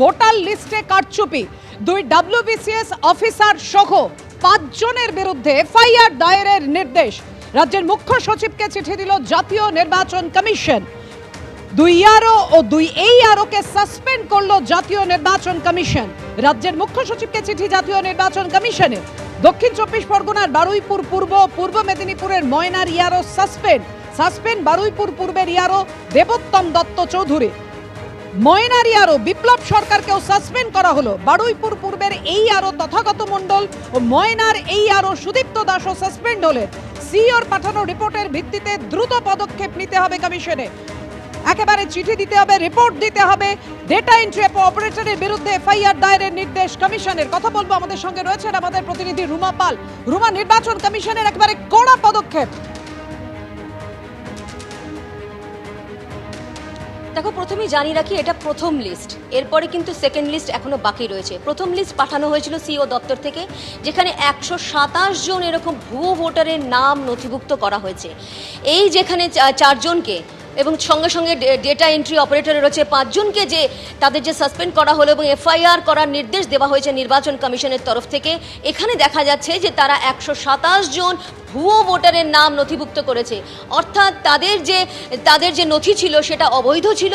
Voter লিস্টে কারচুপি। দুই ডাব্লিউবিসিএস অফিসার সহ পাঁচজনের বিরুদ্ধে এফআইআর দায়েরের নির্দেশ। রাজ্যের মুখ্য সচিবকে চিঠি দিল জাতীয় নির্বাচন কমিশন। দুই আরও ও দুই এই আরোকে সাসপেন্ড করল জাতীয় নির্বাচন কমিশন। রাজ্যের মুখ্য সচিবকে চিঠি জাতীয় নির্বাচন কমিশনের দক্ষিণ চব্বিশ পরগনার বারুইপুর পূর্ব পূর্ব মেদিনীপুরের ময়নার ইয়ারো সাসপেন্ড। সাসপেন্ড বারুইপুর পূর্বের ইয়ারো দেবোত্তম দত্ত চৌধুরী। ময়নারি আরও বিপ্লব সরকারকেও সাসপেন্ড করা হলো। বারুইপুর পূর্বের এই আরও তথাগত মণ্ডল ও ময়নার এই আরও সুদীপ্ত দাসও সাসপেন্ড হলেন। সিওর পাঠানো রিপোর্টের ভিত্তিতে দ্রুত পদক্ষেপ নিতে হবে কমিশনে। একেবারে চিঠি দিতে হবে, রিপোর্ট দিতে হবে। ডেটা এন্ট্রি অপারেটরের বিরুদ্ধে এফআইআর দায়েরের নির্দেশ কমিশনের। কথা বলব আমাদের সঙ্গে রয়েছেন আমাদের প্রতিনিধি রুমা পাল। রুমা, নির্বাচন কমিশনের একেবারে কড়া পদক্ষেপ। দেখো, প্রথমেই জানিয়ে রাখি, এটা প্রথম লিস্ট এরপরে কিন্তু সেকেন্ড লিস্ট এখনও বাকি রয়েছে। প্রথম লিস্ট পাঠানো হয়েছিল সিও দপ্তর থেকে, যেখানে একশো সাতাশ জন এরকম ভুয়ো ভোটারের নাম নথিভুক্ত করা হয়েছে। এই যেখানে চারজনকে এবং সঙ্গে সঙ্গে ডেটা এন্ট্রি অপারেটরে রয়েছে পাঁচজনকে যে তাদের যে সাসপেন্ড করা হলো এবং এফআইআর করার নির্দেশ দেওয়া হয়েছে নির্বাচন কমিশনের তরফ থেকে, এখানে দেখা যাচ্ছে যে তারা একশো সাতাশ জন ভুয়ো ভোটারের নাম নথিভুক্ত করেছে। অর্থাৎ তাদের যে তাদের যে নথি ছিল সেটা অবৈধ ছিল।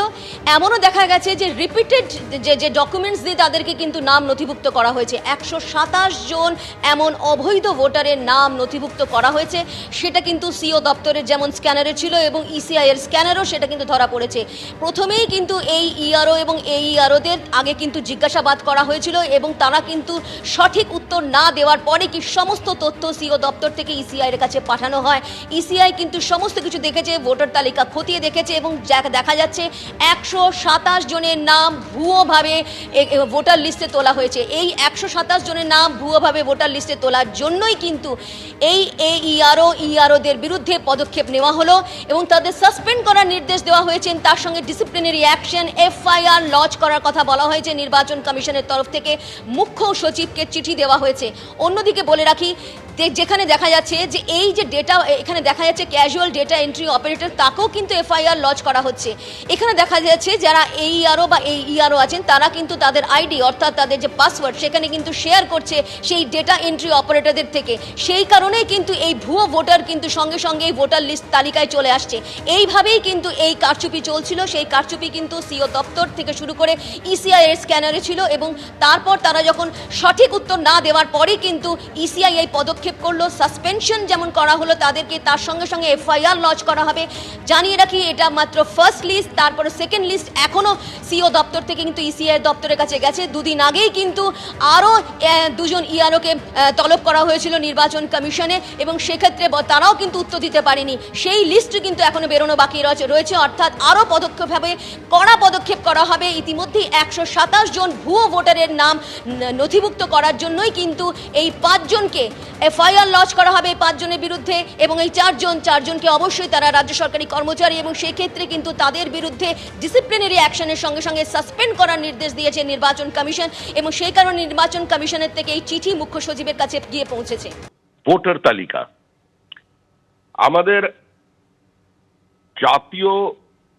এমনও দেখা গেছে যে রিপিটেড যে যে ডকুমেন্টস দিয়ে তাদেরকে কিন্তু নাম নথিভুক্ত করা হয়েছে। একশো সাতাশ জন এমন অবৈধ ভোটারের নাম নথিভুক্ত করা হয়েছে। সেটা কিন্তু সিও দপ্তরের যেমন স্ক্যানারে ছিল এবং ইসিআই এর স্ক্যানারও সেটা কিন্তু ধরা পড়েছে। প্রথমেই কিন্তু এই ইআরও এবং এই ইআরওদের আগে কিন্তু জিজ্ঞাসাবাদ করা হয়েছিল এবং তারা কিন্তু সঠিক উত্তর না দেওয়ার পরে কি সমস্ত তথ্য সিও দপ্তর থেকে ইসিআই এর কাছে পাঠানো হয়। ইসিআই কিন্তু সমস্ত কিছু দেখেছে, ভোটার তালিকা খতিয়ে দেখেছে এবং দেখা যাচ্ছে, একশো সাতাশ জনের নাম ভুয়োভাবে এ- এ- ভোটার লিস্টে তোলা হয়েছে। এই একশো সাতাশ জনের নাম ভুয়োভাবে ভোটার লিস্টে তোলার জন্যই কিন্তু এই এই ইআরও ইআরওদের বিরুদ্ধে পদক্ষেপ নেওয়া হলো এবং তাদের সাসপেন্ড করার নির্দেশ দেওয়া হয়েছে। তার সঙ্গে ডিসিপ্লিনারি অ্যাকশন এফআইআর লঞ্চ করার কথা বলা হয়েছে। নির্বাচন কমিশনের তরফ থেকে মুখ্য সচিবকে চিঠি দেওয়া হয়েছে। অন্যদিকে বলে রাখি যেখানে দেখা যাচ্ছে যে এই যে ডেটা এখানে দেখা যাচ্ছে ক্যাজুয়াল ডেটা এন্ট্রি অপারেটর তাকেও কিন্তু এফআইআর লঞ্চ করা হচ্ছে। এখানে দেখা যাচ্ছে যারা এই ইআরও বা এই ইআরও আছেন, তারা কিন্তু তাদের আইডি অর্থাৎ তাদের যে পাসওয়ার্ড সেখানে কিন্তু শেয়ার করছে সেই ডেটা এন্ট্রি অপারেটরদের থেকে। সেই কারণেই কিন্তু এই ভুয়ো ভোটার কিন্তু সঙ্গে সঙ্গে এই ভোটার লিস্ট তালিকায় চলে আসছে। এইভাবেই কিন্তু এই কারচুপি চলছিল। সেই কারচুপি কিন্তু সিও দপ্তর থেকে শুরু করে ইসিআই এর স্ক্যানারে ছিল এবং তারপর তারা যখন সঠিক উত্তর না দেওয়ার পরেই কিন্তু ইসিআই এই পদক্ষেপ করল। সাসপেনশন যেমন করা হলো, তাদেরকে তার সঙ্গে সঙ্গে এফআইআর লঞ্চ করা হবে। জানিয়ে রাখি, এটা মাত্র ফার্স্ট লিস্ট তারপরে সেকেন্ড লিস্ট এখনও সিও দপ্তর থেকে কিন্তু ইসিআই দপ্তরের কাছে গেছে। দুদিন আগেই কিন্তু আরও দুজন ইআরওকে তলব করা হয়েছিল নির্বাচন কমিশনে এবং সেক্ষেত্রে তারাও কিন্তু উত্তর দিতে পারেনি। সেই লিস্ট কিন্তু এখনও বেরোনো বাকি রয়েছে অর্থাৎ আরও পদক্ষেপ হবে কড়া পদক্ষেপ করা হবে। ইতিমধ্যেই একশো সাতাশ জন ভুয়ো ভোটারের নাম নথিভুক্ত করার জন্যই কিন্তু এই পাঁচজনকে এফআইআর লঞ্চ করা হবে পাঁচজনের বিরুদ্ধে এবং এই চারজন, চারজনকে অবশ্যই তারা রাজ্য সরকারি কর্মচারী এবং সেই ক্ষেত্রে কিন্তু তাদের বিরুদ্ধে ডিসিপ্লিনারি অ্যাকশনের সঙ্গে সঙ্গে সাসপেন্ড করার নির্দেশ দিয়েছে নির্বাচন কমিশন এবং সেই কারণে নির্বাচন কমিশনের থেকে এই চিঠি মুখ্য সচিবের কাছে গিয়ে পৌঁছেছে। ভোটার তালিকা। আমাদের জাতীয়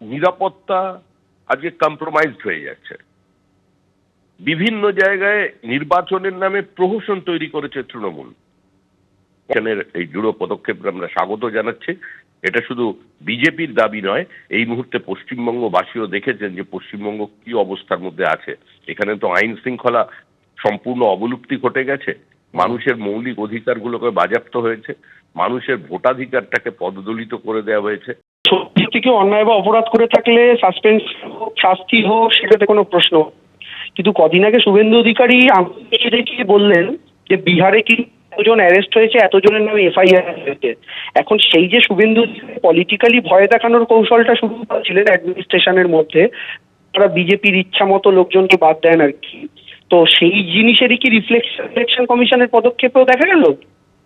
নিরাপত্তা আজকে কম্প্রোমাইজড হয়ে যাচ্ছে। বিভিন্ন জায়গায় নির্বাচনের নামে প্রহসন তৈরি করেছে তৃণমূল। এই দৃঢ় পদক্ষেপ আমরা স্বাগত জানাচ্ছি। এটা শুধু বিজেপির দাবি নয়, এই মুহূর্তে পশ্চিমবঙ্গবাসীও দেখেছেন যে পশ্চিমবঙ্গ কি অবস্থার মধ্যে আছে। এখানে তো আইন শৃঙ্খলা সম্পূর্ণ অবলুপ্তি ঘটে গেছে। মানুষের মৌলিক অধিকারগুলোকে বাজেয়াপ্ত হয়েছে। মানুষের ভোটাধিকারটাকে পদদলিত করে দেওয়া হয়েছে। থেকে অন্যায় বা অপরাধ করে থাকলে সাসপেন্স হোক, শাস্তি হোক, সেটাতে কোনো প্রশ্ন। কিন্তু কদিন আগে শুভেন্দু অধিকারী বললেন যে বিহারে কি এতজন অ্যারেস্ট হয়েছে, এতজনের নামে এফআইআর হয়েছে। এখন সেই যে শুভেন্দু পলিটিক্যালি ভয় দেখানোর কৌশলটা শুরু করেছিলেন অ্যাডমিনিস্ট্রেশনের মধ্যে, তারা বিজেপির ইচ্ছা মতো লোকজনকে বাদ দেন আর কি। তো সেই জিনিসেরই কি রিফ্লেকশন কমিশনের পদক্ষেপেও দেখা গেল?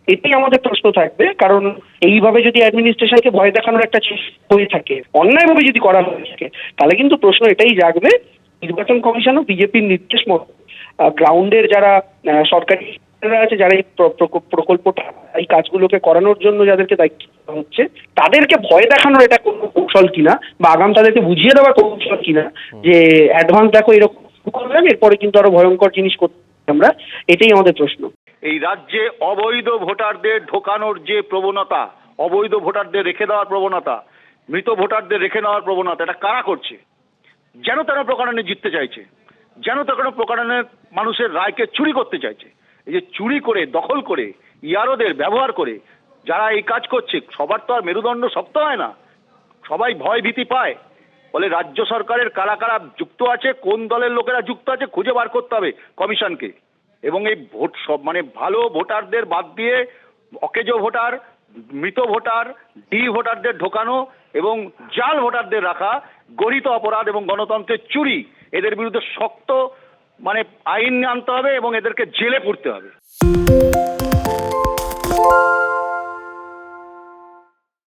এটাই আমাদের প্রশ্ন থাকবে, কারণ এইভাবে যদি অ্যাডমিনিস্ট্রেশনকে ভয় দেখানোর একটা চেষ্টা হয়ে থাকে, অন্যায়ভাবে যদি করা হয়ে থাকে, তাহলে কিন্তু প্রশ্ন এটাই জাগবে, নির্বাচন কমিশন ও বিজেপির নির্দেশ মতো গ্রাউন্ডের যারা সরকারি যারা আছে যারা এই প্রকল্পটা এই কাজগুলোকে করানোর জন্য যাদেরকে দায়িত্ব হচ্ছে তাদেরকে ভয় দেখানোর এটা কোনো কৌশল কিনা বা আগাম তাদেরকে বুঝিয়ে দেওয়ার কৌশল কিনা যে অ্যাডভান্স দেখো এরকম করলেন এরপরে কিন্তু আরও ভয়ঙ্কর জিনিস করতে আমরা এটাই আমাদের প্রশ্ন। এই রাজ্যে অবৈধ ভোটারদের ঢোকানোর যে প্রবণতা অবৈধ ভোটারদের রেখে দেওয়ার প্রবণতা মৃত ভোটারদের রেখে নেওয়ার প্রবণতা এটা কারা করছে? যেন তেন প্রকারণে জিততে চাইছে যেন তেন প্রকারণে মানুষের রায়কে চুরি করতে চাইছে। যে চুরি করে, দখল করে, ইয়ারোদের ব্যবহার করে, যারা এই কাজ করছে, সবার তো আর মেরুদণ্ড শক্ত হয় না। সবাই ভয় ভীতি পায়। ফলে রাজ্য সরকারের কারা কারা যুক্ত আছে, কোন দলের লোকেরা যুক্ত আছে, খুঁজে বার করতে হবে কমিশনকে। এবং এই ভোট সব মানে ভালো ভোটারদের বাদ দিয়ে অকেজো ভোটার, মৃত ভোটার, ডি ভোটারদের ঢোকানো এবং জাল ভোটারদের রাখা গরিত অপরাধ এবং গণতন্ত্রের চুরি, এদের বিরুদ্ধে শক্ত মানে আইন আনতে হবে এবং এদেরকে জেলে পড়তে হবে।